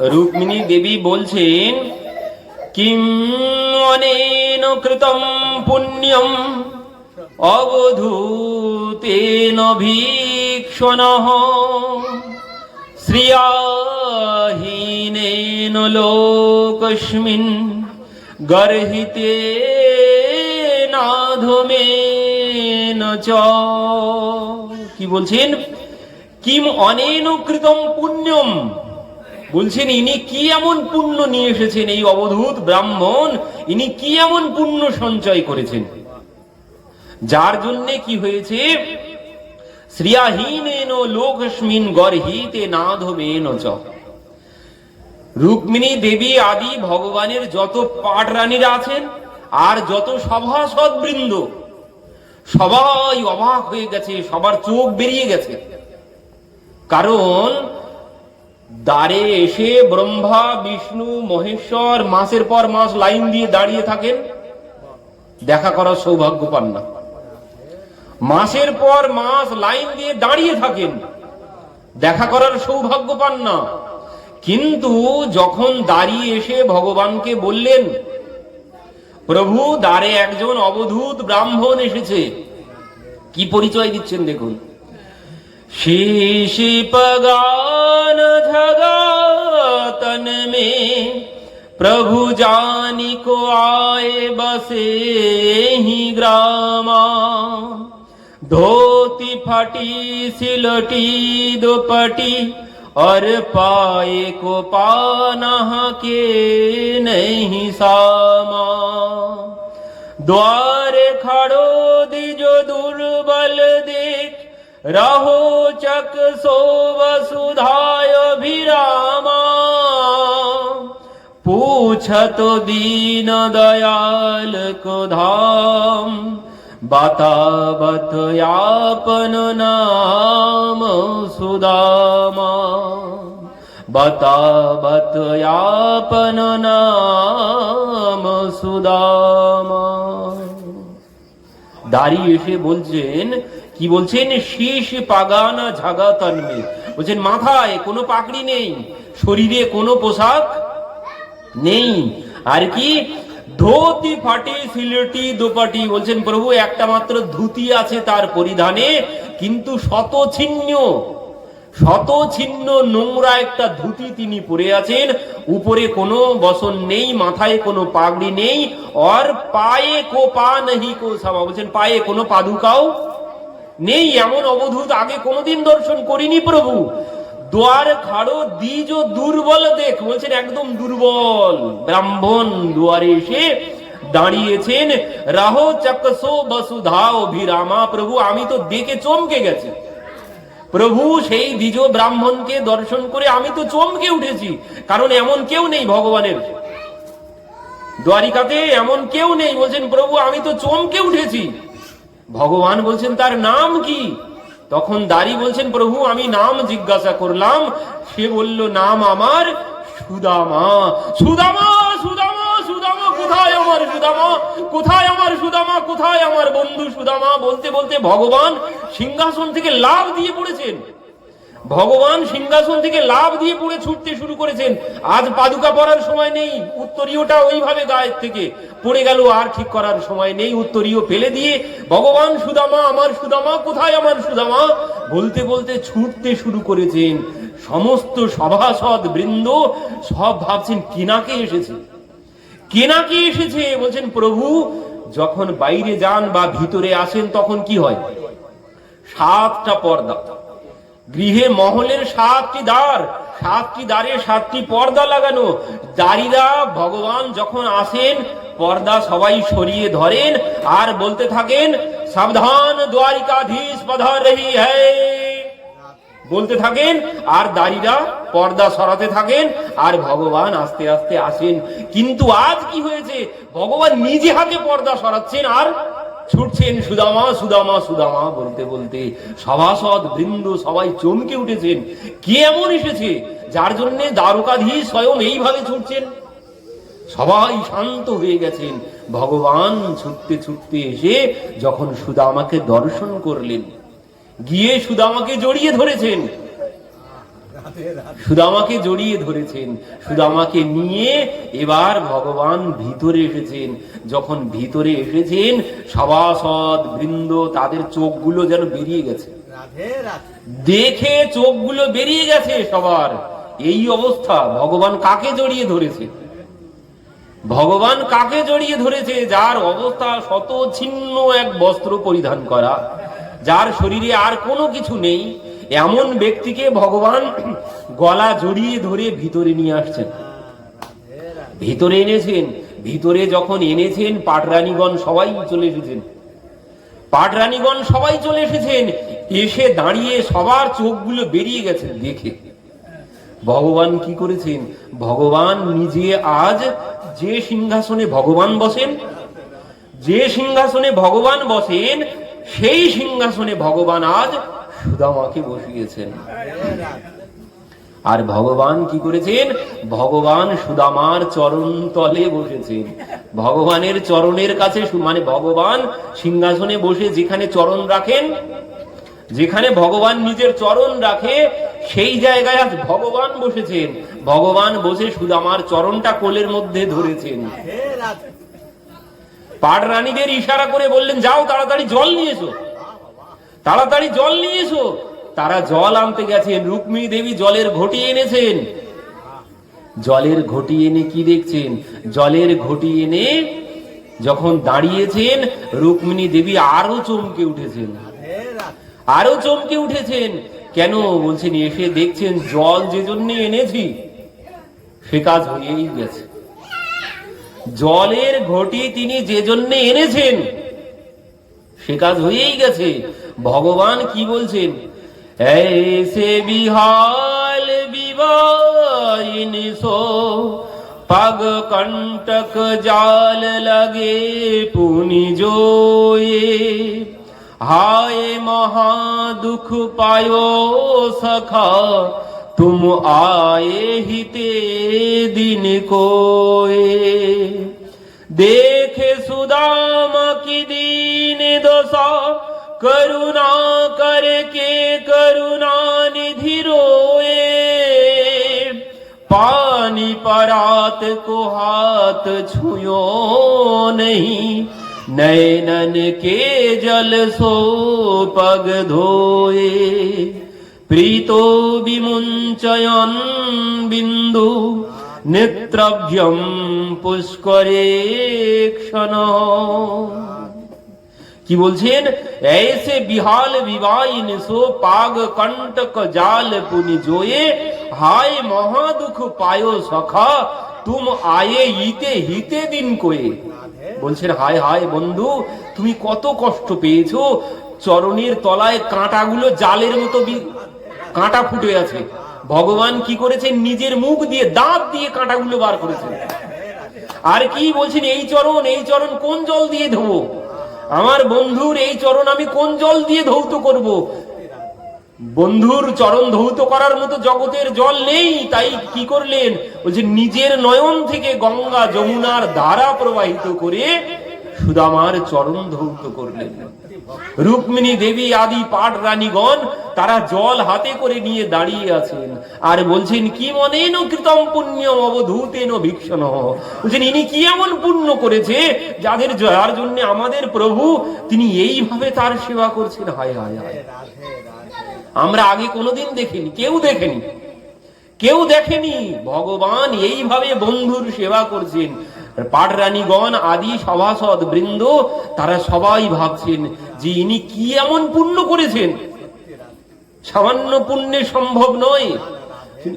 রুক্মিণী দেবী বলছেন, কিম অনেন কৃতম পুণ্যম অবধূতেন ভীক্ষণ শ্রিয়াহীনেন লোকস্মিন গর্হিতে নাধমেন চ। কি বলছেন? কিম অনেন কৃতম পুণ্যম বলছেন, ইনি কি এমন পুণ্য নিয়ে এসেছেন এই অবধূত ব্রাহ্মণ? ইনি কি এমন পুণ্য সঞ্চয় করেছেন? যার জন্য কি হয়েছে? শ্রিয়াহীন লোকস্মিন গর্হিতে রুক্মিণী দেবী আদি ভগবানের যত পাট রানীরা আছেন, আর যত সভাসদ বৃন্দ সবাই অবাক হয়ে গেছে, সবার চোখ বেরিয়ে গেছে। কারণ দ্বারে এসে ব্রহ্মা, বিষ্ণু, মহেশ্বর মাসের পর মাস লাইন দিয়ে দাঁড়িয়ে থাকেন। দেখা করার সৌভাগ্য পান না। মাসের পর মাস লাইন দিয়ে দাঁড়িয়ে থাকেন। দেখা করার সৌভাগ্য পান না। কিন্তু যখন দাঁড়িয়ে এসে ভগবানকে বললেন, প্রভু, দ্বারে একজন অবধূত ব্রাহ্মণ এসেছে। কি পরিচয় দিচ্ছেন দেখুন। शीश पगान धगातन में। प्रभु जानी को आए बसे ही ग्रामा। धोती फटी, सिलटी, दुपटी, और पाए को पाना के नहीं सामा। द्वारे खड़ो दी दिजो दुर्बल देख रहो चक सो वसुधाय विरामा पूछत दीन दयाल को धाम बतावत यापन नाम सुदामा बतावत यापन नाम সুদামা দাঁড়িয়ে এসে বলছেন কি বলছেন? শীষ পাগানা ঝাগা তন্মে। বলছেন, মাথায় কোনো পাকড়ি নেই, শরীরে কোনো পোশাক নেই। আর কি? ধুতি ফাটি, সিলেটি দোপাটি। বলছেন, প্রভু, একটা মাত্র ধুতি আছে তার পরিধানে, কিন্তু শত ছিন্ন শত ছিন্ন নোংরা একটা ধুতি তিনি পরে আছেন। উপরে কোনো বসন নেই, মাথায় কোনো পাগড়ি নেই, আর পায়ে কো পা নেই কো সামা বলছেন, পায়ে কোনো পাদুকাও নেই এমন অবধূত, আগে কোনোদিন দর্শন করিনি প্রভু। দ্বার খাড়ো, দ্বিজ দুর্বল দেখ, বলছেন একদম দুর্বল। ব্রাহ্মণ দুয়ারে এসে দাঁড়িয়েছেন, রাহ চকসো বসুধা অভিরামা, প্রভু আমি তো দেখে চমকে গেছি। প্রভু সেই দ্বিজ ব্রাহ্মণকে দর্শন করে আমি তো চমকে উঠেছি, কারণ এমন কেউ নেই ভগবানের। দ্বারিকাতে এমন কেউ নেই, বলছেন প্রভু আমি তো চমকে উঠেছি। ভগবান বলছেন, তার নাম কি? তখন দারি বলছেন, প্রভু, আমি নাম জিজ্ঞাসা করলাম, সে বলল, নাম আমার সুদামা। সুদামা সুদামা সুদামা, কোথায় আমার সুদামা? কোথায় আমার সুদামা? কোথায় আমার বন্ধু সুদামা? বলতে বলতে ভগবান সিংহাসন থেকে লাভ দিয়ে পড়েছেন। ভগবান সিংহাসন থেকে লাভ দিয়ে পড়ে ছুটতে শুরু করেছেন। আজ পাদুকা পরার সময় নেই, উত্তরীয়টা ওইভাবে গায়ের থেকে পড়ে গেল, আর ঠিক করার সময় নেই। উত্তরীয় ফেলে দিয়ে, ভগবান সুদামা, আমার সুদামা, কোথায় আমার সুদামা? বলতে বলতে ছুটতে শুরু করেছেন। সমস্ত সভাসদ বৃন্দ সব ভাবছেন, কিনাকে এসেছে? কেনাকে এসেছে? বলছেন, প্রভু, যখন বাইরে যান বা ভিতরে আসেন, তখন কি হয়? সাতটা পর্দা। গৃহে মহলের সাতটি দ্বার, সাতটি দ্বারে সাতটি পর্দা লাগানো। দাঁড়িরা ভগবান যখন আসেন, পর্দা সবাই সরিয়ে ধরেন আর বলতে থাকেন, সাবধান দ্বারিকাধীশ পধার রহি বলতে থাকেন আর দাড়িরা পর্দা সরাতে থাকেন আর ভগবান আস্তে আস্তে আসেন। কিন্তু আজ কি হয়েছে? ভগবান নিজে হাতে পর্দা সরাচ্ছেন আর ছুটছেন সুদামা সুদামা সুদামা বলতে বলতে সভাসদ বৃন্দ সবাই চমকে উঠেছেন। কে এমন এসেছে যার জন্য দ্বারকাধীশ স্বয়ং এইভাবে ছুটছেন? সবাই শান্ত হয়ে গেছেন। ভগবান ছুটতে ছুটতে এসে যখন সুদামাকে দর্শন করলেন, গিয়ে সুদামাকে জড়িয়ে ধরেছেন। রাধে সুদামাকে জড়িয়ে ধরেছেন সুদামাকে নিয়ে এবার ভগবান ভিতরে এসেছেন। যখন ভিতরে এসেছেন সভাসদ বৃন্দ তাদের চোখগুলো যেন বেরিয়ে গেছে। দেখে চোখগুলো বেরিয়ে গেছে সবার। এই অবস্থা ভগবান কাকে জড়িয়ে ধরেছে? ভগবান কাকে জড়িয়ে ধরেছে? যার অবস্থা শত ছিন্ন এক বস্ত্র পরিধান করা। যার শরীরে আর কোনো কিছু নেই। এমন ব্যক্তিকে ভগবান গলা জড়িয়ে ধরে ভিতরে নিয়ে আসছেন। ভিতরে এনেছেন, ভিতরে যখন এনেছেন, পাটরানীগণ সবাই চলে এসেছেন। পাটরানীগণ সবাই চলে এসেছেন, এসে দাঁড়িয়ে সবার চোখগুলো বেরিয়ে গেছে দেখে। ভগবান কি করেছেন? ভগবান নিজে আজ যে সিংহাসনে ভগবান বসেন, যে সিংহাসনে ভগবান বসেন, সেই সিংহাসনে ভগবান আজ সুদামাকে বসিয়েছেন। আর ভগবান কি করেছেন? ভগবান সুদামার চরণ তলে বসেছেন। ভগবানের চরণের কাছে মানে ভগবান সিংহাসনে বসে যেখানে চরণ রাখেন যেখানে ভগবান নিজের চরণ রাখে সেই জায়গায় আজ ভগবান বসেছেন। ভগবান বসে সুদামার চরণটা কোলের মধ্যে ধরেছেন। পাট রানীদের ইশারা করে বললেন যাও তাড়াতাড়ি জল নিয়ে এসো। তাড়াতাড়ি জল নিয়ে এসো। তারা জল আনতে গেছেন, রুক্মিণী দেবী জলের ঘটি এনেছেন। জলের ঘটি এনে কি দেখছেন? জলের ঘটি এনে যখন দাঁড়িয়েছেন, রুক্মিণী দেবী আরও চমকে উঠেছেন। আরও চমকে উঠেছেন। কেন? বলছেন, এসে দেখছেন জল যে জন্য এনেছি, সে কাজ হয়েই গেছে। জলের ঘটি তিনি যে জন্য এনেছেন, সে কাজ হয়েই গেছে। ভগবান কি বলছেন ऐसे बिहाल विवाइन सो पग कंटक जाल लगे पुनि जोए हाय महा दुख पायो सखा तुम आए ही ते दिन कोए देखे सुदामा की दीन दशा करुणा करके करुणा निधि रोए पानी परात को हाथ छुयो नहीं नैनन के जल सो पग धोए प्रीतो विमुञ्चयन् बिन्दु नेत्रभ्यं पुष्करे क्षण কি বলছেন? এসে বিহাল বিবাইন সো পাগ কণ্টক জাল পুনি জোয়ে, হায় মহা দুঃখ পায়ো সখা, তুম আয়ে ইতে হিতে দিন কোয়ে। বলছেন, হায় হায় বন্ধু, তুমি কত কষ্ট পেয়েছ, চরণের তলায় কাঁটাগুলো জালের মতো কাঁটা ফুটে আছে। ভগবান কি করেছেন? নিজের মুখ দিয়ে দাঁত দিয়ে কাঁটাগুলো বার করেছেন। আর কি বলছেন, এই চরণ এই চরণ কোন জল দিয়ে ধোবো? আমার বন্ধুর এই চরণ আমি কোন জল দিয়ে ধৌত করব? বন্ধুর চরণ ধৌত করার মতো জগতের জল নেই, তাই কি করলেন? বলছে নিজের নয়ন থেকে গঙ্গা যমুনার ধারা প্রবাহিত করে সুদামার চরণ ধৌত করলেন। রুক্মিণী দেবী, আদি পাট রানীগণ, তারা জল হাতে করে নিয়ে দাঁড়িয়ে আছেন। আর বলছেন, কি মনেন কৃতম পুণ্যম অবধূতেন ভীক্ষণ? বলছেন, ইনি কি এমন পুণ্য করেছে যাদের যার জন্য আমাদের প্রভু তিনি এইভাবে তার সেবা করছেন? হায় হায় হায়। আমরা আগে কোনোদিন দেখিনি, কেউ দেখেনি। কেউ দেখেনি। ভগবান এইভাবে বন্ধুর সেবা করছেন। পাটরানীগণ আদি সভাসদ বৃন্দ, তারা সবাই ভাবছেন যে ইনি কি এমন পুণ্য করেছেন? সামান্য পুণ্যে সম্ভব নয়।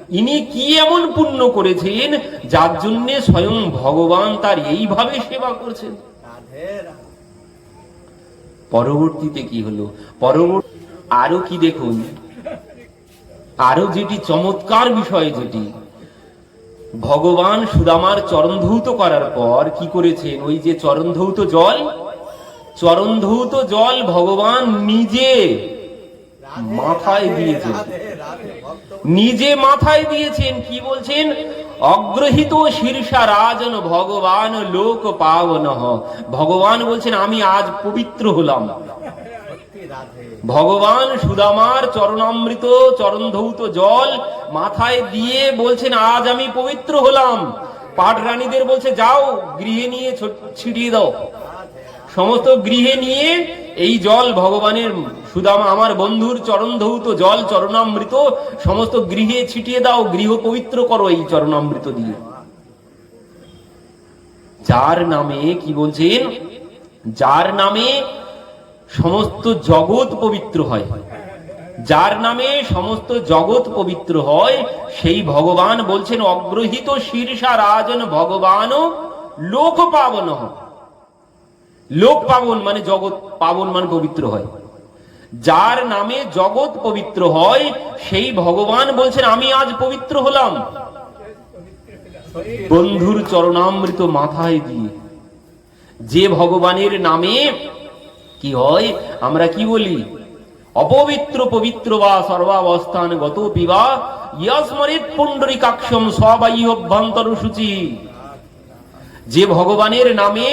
ইনি কি এমন পুণ্য করেছেন? যার জন্য স্বয়ং ভগবান তার এইভাবে সেবা করছেন। পরবর্তীতে কি হলো? পরবর্তী আরও কি দেখুন? আরও যেটি চমৎকার বিষয় যেটি ভগবান সুদামার চরণধৌত করার পর কি করেছেন? ওই যে চরণধৌত জল? চরণধৌত জল ভগবান নিজে মাথায় দিয়েছেন। নিজে মাথায় দিয়েছেন, কি বলছেন? অগ্রহিত শীর্ষা রাজন ভগবান লোক পাবন। ভগবান বলছেন, আমি আজ পবিত্র হলাম। ভগবান সুদামার চরণামৃত, চরণধৌত জল মাথায় দিয়ে বলছেন, আজ আমি পবিত্র হলাম। পাট রানীদের বলছে, যাও, গৃহে নিয়ে ছিটিয়ে দাও। সমস্ত গৃহে নিয়ে এই জল ভগবানের সুদামা, আমার বন্ধুর চরণধৌত জল, চরণামৃত সমস্ত গৃহে ছিটিয়ে দাও, গৃহ পবিত্র করো এই চরণামৃত দিয়ে। যার নামে কি বলছেন? যার নামে সমস্ত জগৎ পবিত্র হয়। যার নামে সমস্ত জগৎ পবিত্র হয়, সেই ভগবান বলছেন, অগ্রহিত শীর্ষা রাজন ভগবান লোক পাবন। লোক পাবন মানে জগৎ, পাবন মানে পবিত্র হয়। যার নামে জগৎ পবিত্র হয়, সেই ভগবান বলছেন, আমি আজ পবিত্র হলাম। বন্ধুর চরণামৃত মাথায় দিয়ে, যে ভগবানের নামে কি হয়? আমরা কি বলি? অপবিত্র পবিত্র বা সর্বাবস্থান গত পিবা ইয়াসমরিত পুণ্ডরিকাক্ষম সবাই অভ্যন্তর সূচি যে ভগবানের নামে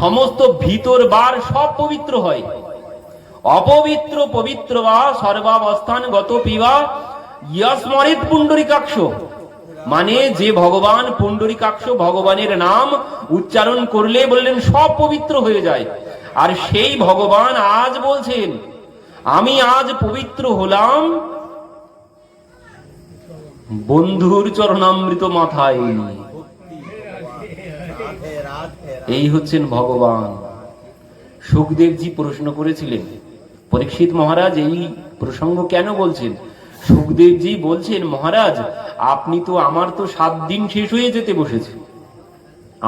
সমস্ত ভিতর বার সব পবিত্র হয়। অপবিত্র, পবিত্র বা সর্বাবস্থান গত পিবা ইয়াসমরিত পুণ্ডরিকাক্ষ। মানে যে ভগবান পুণ্ডরিকাক্ষ ভগবানের নাম উচ্চারণ করলে বললেন সব পবিত্র হয়ে যায়। আর সেই ভগবান আজ বলছেন, আমি আজ পবিত্র হলাম বন্ধুর চরণামৃত মাথায়। এই হচ্ছেন ভগবান। সুখদেবজি প্রশ্ন করেছিলেন, পরীক্ষিত মহারাজ, এই প্রসঙ্গ কেন বলছেন? সুখদেবজি বলছেন, মহারাজ, আপনি তো আমার তো সাত দিন শেষ হয়ে যেতে বসেছে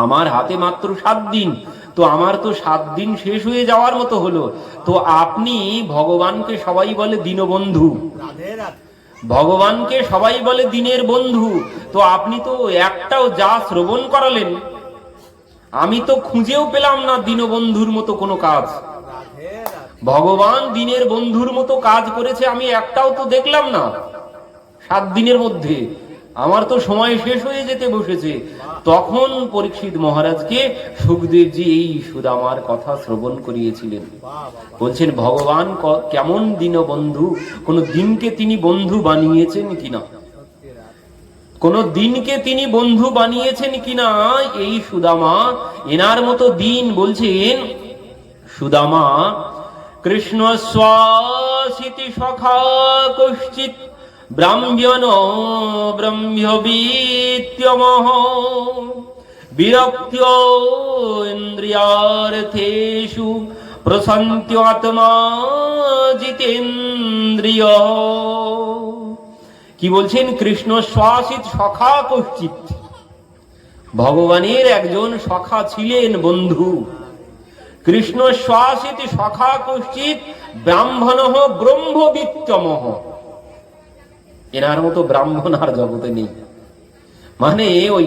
আমার হাতে মাত্র সাত দিন তো আমার তো সাত দিন শেষ হয়ে যাওয়ার মতো হলো। তো আপনি ভগবানকে সবাই বলে দীনবন্ধু। ভগবানকে সবাই বলে দিনের বন্ধু। তো আপনি তো একটাও যা শ্রবণ করালেন আমি তো খুঁজেও পেলাম না দীনবন্ধুর মতো কোনো কাজ। ভগবান দিনের বন্ধুর মতো কাজ করেছে আমি একটাও তো দেখলাম না। সাত দিনের মধ্যে। আমার তো সময় শেষ হয়ে যেতে বসেছে। তখন পরীক্ষিত মহারাজকে সুখদেবজি এই সুদামার কথা শ্রবণ করিয়েছিলেন। বলছেন, ভগবান কেমন দীনবন্ধু কোন দিনকে তিনি বন্ধু বানিয়েছেন কিনা? কোন দিনকে তিনি বন্ধু বানিয়েছেন কিনা? এই সুদামা এনার মতো দিন বলছেন, সুদামা কৃষ্ণ সখা কশ্চিৎ ব্রাহ্মণ ব্রহ্মবীত্যমহ বিরক্ত্য ইন্দ্রিয়ার্থেষু প্রশান্ত্যাত্মা জিতেন্দ্রিয়। কি বলছেন? কৃষ্ণ শ্বাসিত সখা কশ্চিত ভগবানের একজন সখা ছিলেন বন্ধু। কৃষ্ণ শ্বাসিত সখা কশ্চিত ব্রাহ্মণ ব্রহ্মবিত্তমহ এনার মতো ব্রাহ্মণ আর জগতে নেই। মানে ওই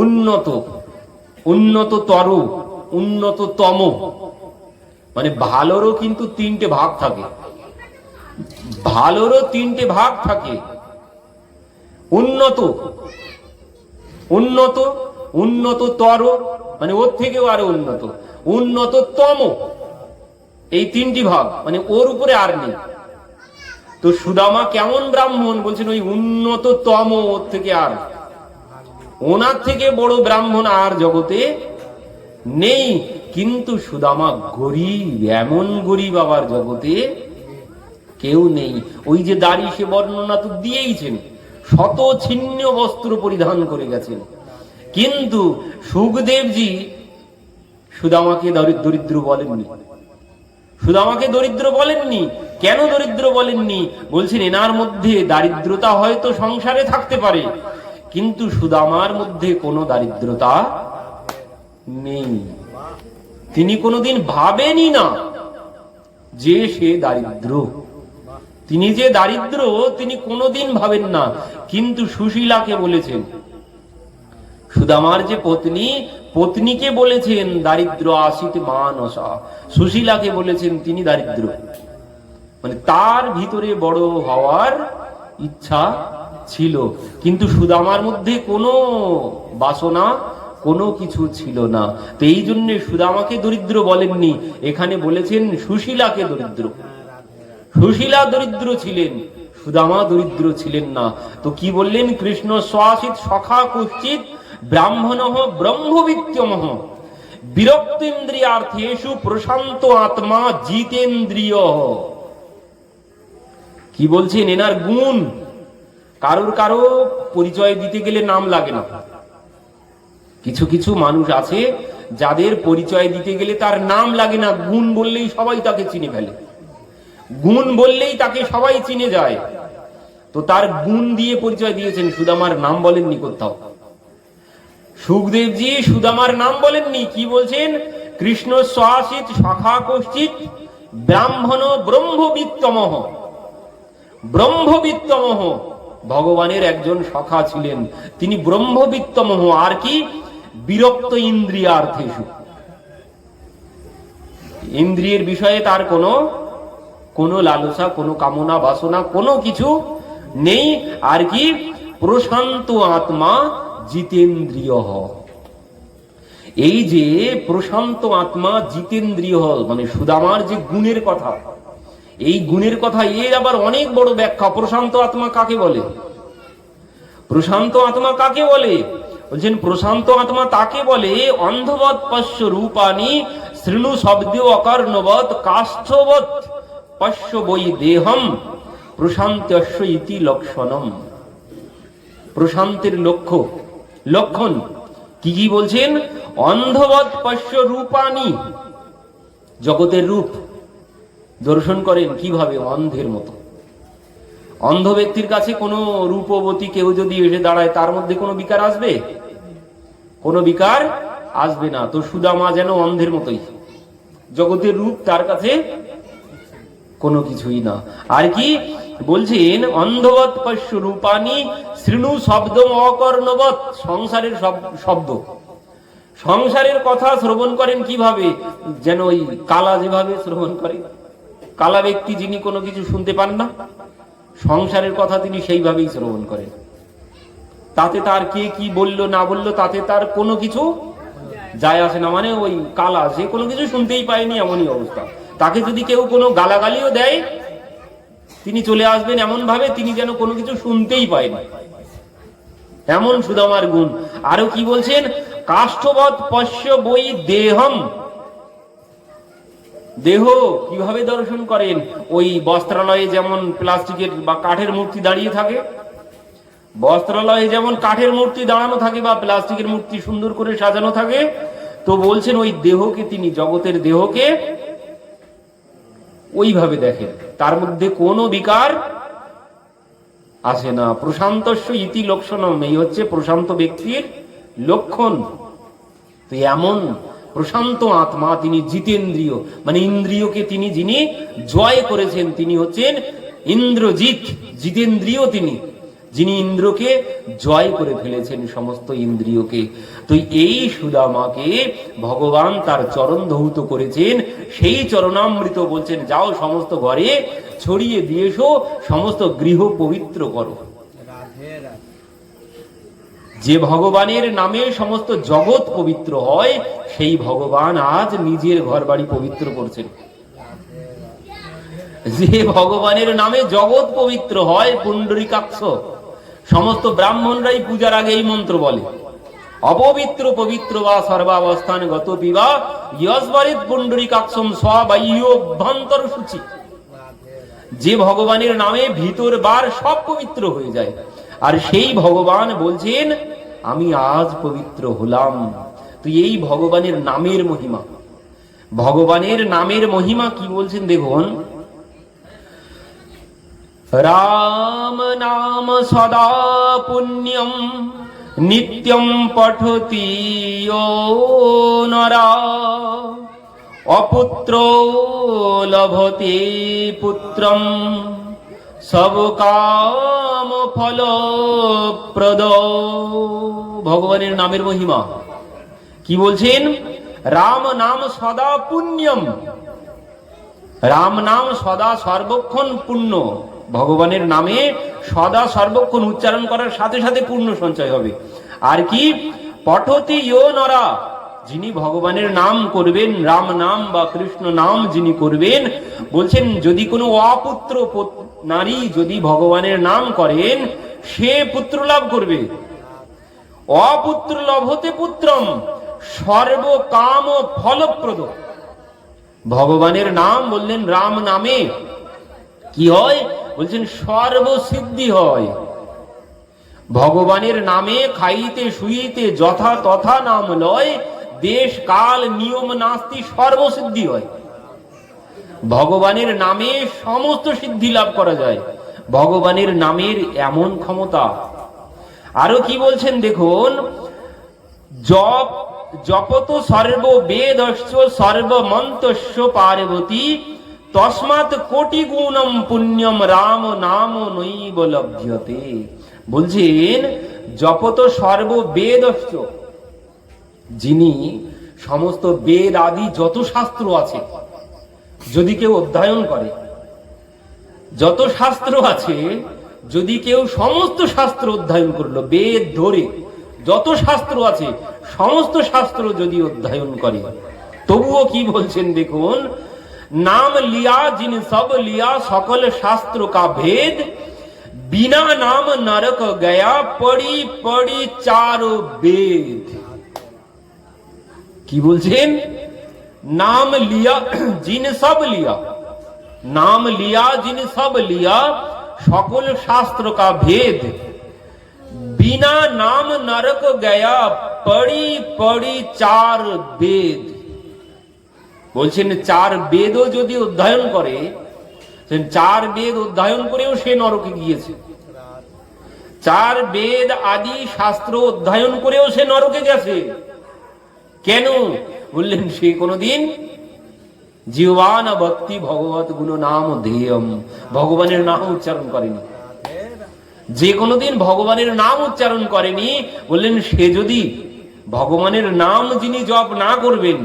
উন্নত উন্নত তর, উন্নত তম মানে ভালোরও কিন্তু তিনটে ভাগ থাকে। ভালোরও তিনটে ভাগ থাকে। উন্নত উন্নত উন্নত তর মানে ওর থেকেও আরও উন্নত। উন্নত তম, এই তিনটি ভাগ মানে ওর উপরে আর নেই। তো সুদামা কেমন ব্রাহ্মণ? বলছেন, ওই উন্নত তম ওর থেকে আর ওনার থেকে বড় ব্রাহ্মণ আর জগতে নেই। কিন্তু সুদামা গরিব, এমন গরিব আবার জগতে কেউ নেই। ওই যে দাড়ি সে বর্ণনা তো দিয়েইছেন, শত ছিন্ন বস্ত্র পরিধান করে গেছেন। কিন্তু সুখদেবজি সুদামাকে দরিদ্র বলেননি। সুদামাকে দরিদ্র বলেননি কেন দরিদ্র বলেননি? বলছেন, এনার মধ্যে দারিদ্রতা হয়তো সংসারে থাকতে পারে, কিন্তু সুদামার মধ্যে কোনো দারিদ্রতা নেই। তিনি কোনোদিন ভাবেনি না যে সে দারিদ্র। তিনি যে দারিদ্র, তিনি কোনোদিন ভাবেন না, কিন্তু সুশীলাকে বলেছেন, সুদামার যে পত্নী, পত্নীকে বলেছেন, দারিদ্র আসিতে মানসা। সুশীলাকে বলেছেন, তিনি দারিদ্র। মানে তার ভিতরে বড় হওয়ার ইচ্ছা ছিল। কিন্তু সুদামার মধ্যে কোনো বাসনা, কোনো কিছু ছিল না। তো এই জন্য সুদামাকে দরিদ্র বলেননি। এখানে বলেছেন সুশীলাকে দরিদ্র। সুশীলা দরিদ্র ছিলেন, সুদামা দরিদ্র ছিলেন না। তো কি বললেন? কৃষ্ণ শ্বাসিত সখা কুশ্চিত ব্রাহ্মণ ব্রহ্মবিত্যমহ বিরক্ত ইন্দ্রিয়ার্থেষু প্রশান্ত আত্মা জিতেন্দ্রিয়। কি বলছেন এনার গুণ? কারোর কারও পরিচয় দিতে গেলে নাম লাগে না। কিছু কিছু মানুষ আছে যাদের পরিচয় দিতে গেলে তার নাম লাগে না। গুণ বললেই সবাই তাকে চিনে ফেলে। গুণ বললেই তাকে সবাই চিনে যায়। তো তার গুণ দিয়ে পরিচয় দিয়েছেন সুদামার নাম বলেননি কোথাও। সুখদেবজি, সুদামার নাম বলেননি। কি বলছেন? কৃষ্ণ শ্বাসিত শাখা ব্রাহ্মণ ব্রহ্মবিত্তমহ ব্রহ্মবিত্তমহ। ভগবানের একজন সখা ছিলেন। তিনি ব্রহ্মবিত্তমহ, আর কি? বিরক্ত ইন্দ্রিয়ার্থেষু। ইন্দ্রিয়ের বিষয়ে তার কোনো কোনো লালসা, কোনো কামনা, বাসনা, কোনো কিছু নেই। আর কি? প্রশান্ত আত্মা জিতেন্দ্রিয়। এই যে প্রশান্ত আত্মা জিতেন্দ্রিয় মানে সুদামার যে গুণের কথা এই গুণের কথা, এর আবার অনেক বড় ব্যাখ্যা। প্রশান্ত আত্মা কাকে বলে? প্রশান্ত আত্মা কাকে বলে? বলছেন, প্রশান্ত আত্মা তাকে বলে, অন্ধবৎ পশ্য রূপানি শৃণু শব্দ অকর্ণবৎ কাষ্ঠবৎ পশ্য বই দেহম প্রশান্তস্য ইতি লক্ষণম। প্রশান্তের লক্ষ্য, লক্ষণ কি কি বলছেন? অন্ধবৎ পশ্য রূপানি জগতের রূপ। দর্শন করেন কীভাবে অন্ধের মতো। অন্ধ ব্যক্তির কাছে কোনো রূপবতী কেউ যদি এসে দাঁড়ায়, তার মধ্যে কোনো বিকার আসবে? কোনো বিকার আসবে না। তো সুদামা যেন অন্ধের মতোই। জগতের রূপ তার কাছে কোনো কিছুই না। আর কি বলছেন, অন্ধবৎ পশ্য রূপানি শৃণু শব্দ অকর্ণবৎ, সংসারের শব- শব্দ। সংসারের কথা শ্রবণ করেন কীভাবে? যেন ওই কালা যেভাবে শ্রবণ করে। কালা ব্যক্তি যিনি কোনো কিছু শুনতে পান না, সংসারের কথা তিনি সেইভাবেই শ্রবণ করেন। তাতে তার কে কি বলল, না বলল, তাতে তার কোনো কিছু যায় আসে না। মানে ওই কালা, সে কোনো কিছু শুনতেই পায়নি এমনই অবস্থা। তাকে যদি কেউ কোনো গালাগালিও দেয়, তিনি চলে আসবেন এমন ভাবে তিনি যেন কোনো কিছু শুনতেই পায়নি এমন সুদামার গুণ। আরও কি বলছেন? কাষ্ঠবৎ পশ্য বই দেহম দেহ কীভাবে দর্শন করেন? ওই বস্ত্রালয়ে যেমন প্লাস্টিকের বা কাঠের মূর্তি দাঁড়িয়ে থাকে, বস্ত্রালয়ে যেমন কাঠের মূর্তি দাঁড়ানো থাকে বা প্লাস্টিকের মূর্তি সুন্দর করে সাজানো থাকে, তো বলছেন ওই দেহকে তিনি, জগতের দেহকে ওইভাবে দেখেন। তার মধ্যে কোনো বিকার আসে না। প্রশান্তস্য ইতি লক্ষণম, এই হচ্ছে প্রশান্ত ব্যক্তির লক্ষণ। তো এমন প্রশান্ত আত্মা তিনি জিতেন্দ্রিয়। মানে ইন্দ্রিয়কে তিনি যিনি জয় করেছেন তিনি হচ্ছেন ইন্দ্রজিৎ জিতেন্দ্রিয় তিনি যিনি ইন্দ্রকে জয় করে ফেলেছেন সমস্ত ইন্দ্রিয়কে। তো এই সুদামাকে ভগবান তার চরণ ধৌত করেছেন সেই চরণামৃত বলছেন যাও সমস্ত ঘরে ছড়িয়ে দিয়েছ সমস্ত গৃহ পবিত্র করো। যে ভগবানের নামে সমস্ত জগৎ পবিত্র হয় সেই ভগবান আজ নিজের ঘর বাড়ি পবিত্র করছেন। যে ভগবানের নামে জগৎ পবিত্র হয় পুণ্ডরিকাক্ষ। সমস্ত ব্রাহ্মণরাই পূজার আগে এই মন্ত্র বলে। অপবিত্র, পবিত্র বা সর্বাবস্থান গত পিবা ইয়সবারিত পুণ্ডরিকাক্ষম স্বাবাহ্যভ্যন্তর সূচি যে ভগবানের নামে ভিতর বার সব পবিত্র হয়ে যায়। আর সেই ভগবান বলছেন, আমি আজ পবিত্র হলাম। তো এই ভগবানের নামের মহিমা। ভগবানের নামের মহিমা কি বলছেন দেখুন? রাম নাম সদা পুণ্যম, নিত্যম পঠতি অপুত্র লভতে পুত্রম, সব কাম ফল প্রদ ভগবানের নামের মহিমা। কি বলছেন? রাম নাম সদা পুণ্যম। রাম নাম সদা সর্বক্ষণ পুণ্য। ভগবানের নামে সদা সর্বক্ষণ উচ্চারণ করার সাথে সাথে পূর্ণ সঞ্চয় হবে। আর কি? পঠতি ইয়ো নরা। যিনি ভগবানের নাম করবেন, রাম নাম বা কৃষ্ণ নাম যিনি করবেন, বলছেন, যদি কোনো অপুত্র নারী যদি ভগবানের নাম করেন, সে পুত্র লাভ করবে। অপুত্র লভতে পুত্রম। সর্বকাম ফলপ্রদ। ভগবানের নাম বললেন রাম নামে। কি হয়? বলছেন সর্বসিদ্ধি হয়। ভগবানের নামে খাইতে শুইতে যথা তথা নাম লয়, দেশ, কাল, নিয়ম, নাস্তি সর্বসিদ্ধি হয়। ভগবানের নামে সমস্ত সিদ্ধি লাভ করা যায়। ভগবানের নামের এমন ক্ষমতা। আরও কি বলছেন দেখুন, জপ জপত সর্ব বেদস্য সর্বমন্তস্য পার্বতী। তসমাৎ কোটি গুণম পুণ্যম রাম নাম নৈব লভ্যতে। বলছেন, জপত সর্ব বেদস্য যিনি সমস্ত বেদ আদি যত শাস্ত্র আছে, যদি কেউ অধ্যয়ন করে, যত শাস্ত্র আছে, যদি কেউ সমস্ত শাস্ত্র অধ্যয়ন করল, বেদ ধরে যত শাস্ত্র আছে, সমস্ত শাস্ত্র যদি অধ্যয়ন করে, তবুও কি বলছেন দেখুন, নাম লিয়া যিনি সব লিয়া সকল শাস্ত্র কা ভেদ, বিনা নাম নরক গয়া পড়ি পড়ি চার বেদ। কি বলছেন? নাম লিয়া যিনি সব লিয়া, নাম লিয়া যিনি সব লিয়া সকল শাস্ত্র কা ভেদ বিনা নাম নরক গয়া পড়ি পড়ি চার বেদ বলছেন চার বেদও যদি অধ্যয়ন করে চার বেদ অধ্যয়ন করেও সে নরকে গিয়েছে। চার বেদ আদি শাস্ত্র অধ্যয়ন করেও সে নরকে গেছে। কেন? বললেন, সে কোনদিন জীবান ভক্তি ভগবত গুণ নাম ধেয়ম। ভগবানের নাম উচ্চারণ করেনি। যে কোনোদিন ভগবানের নাম উচ্চারণ করেনি, বললেন, সে যদি ভগবানের নাম যিনি জপ না করবেন,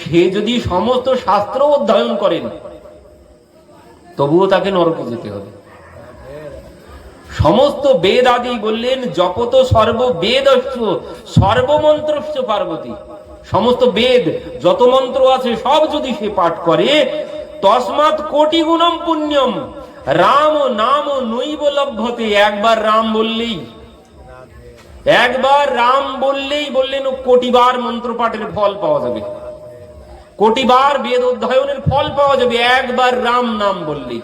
সে যদি সমস্ত শাস্ত্র অধ্যয়ন করেন, তবুও তাকে নরকে যেতে হবে। সমস্ত বেদ আদি বললেন, জপত সর্ব বেদস্য সর্বমন্ত্রস্য পার্বতী। সমস্ত বেদ, যত মন্ত্র আছে, সব যদি সে পাঠ করে, তসমাৎ কোটি গুণম পুণ্যম রাম নাম নৈব লভ্যতে, একবার রাম বললেই। একবার রাম বললেই বললেন কোটিবার মন্ত্র পাঠের ফল পাওয়া যাবে। কোটিবার বেদ অধ্যয়নের ফল পাওয়া যাবে, একবার রাম নাম বললেই।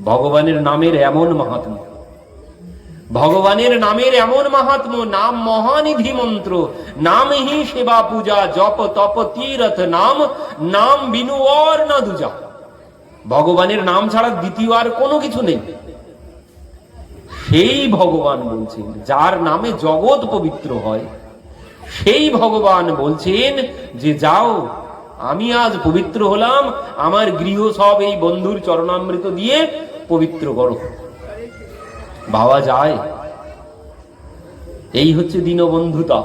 ভগবানের নামের এমন মাহাত্ম্য ভগবানের নামের এমন মাহাত্ম্য নাম মহানিধি মন্ত্র, নাম হি সেবা পূজা, জপ তপ, তীরথ নাম নাম বিনু না দুজা। ভগবানের নাম ছাড়া দ্বিতীয় আর কোনো কিছু নেই। সেই ভগবান বলছেন, যার নামে জগৎ পবিত্র হয়, সেই ভগবান বলছেন যে, যাও, আমি আজ পবিত্র হলাম, আমার গৃহ সব এই বন্ধুর চরণামৃত দিয়ে পবিত্র করো। ভাবা যায়? এই হচ্ছে দীনবন্ধুতা।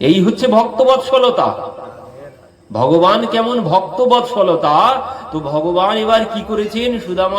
এই হচ্ছে ভক্তবৎসলতা। ভগবান কেমন ভক্তবৎসলতা? তো ভগবান এবার কি করেছেন? সুদামা